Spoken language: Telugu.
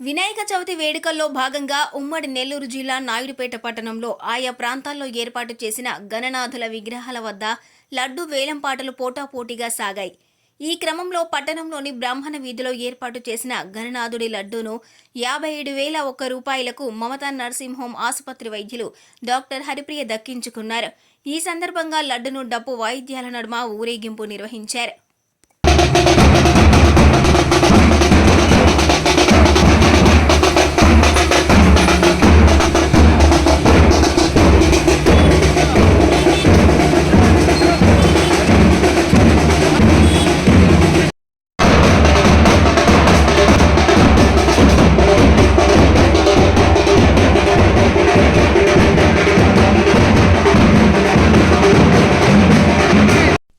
వినాయక చవితి వేడుకల్లో భాగంగా ఉమ్మడి నెల్లూరు జిల్లా నాయుడుపేట పట్టణంలో ఆయా ప్రాంతాల్లో ఏర్పాటు చేసిన గణనాథుల విగ్రహాల వద్ద లడ్డు వేలంపాటలు పోటాపోటీగా సాగాయి. ఈ క్రమంలో పట్టణంలోని బ్రాహ్మణ వీధిలో ఏర్పాటు చేసిన గణనాథుడి లడ్డూను యాభై ఏడు వేల ఒక్క రూపాయలకు మమతా నర్సింహోం ఆసుపత్రి వైద్యులు డాక్టర్ హరిప్రియ దక్కించుకున్నారు. ఈ సందర్భంగా లడ్డును డప్పు వాయిద్యాల నడుమ ఊరేగింపు నిర్వహించారు.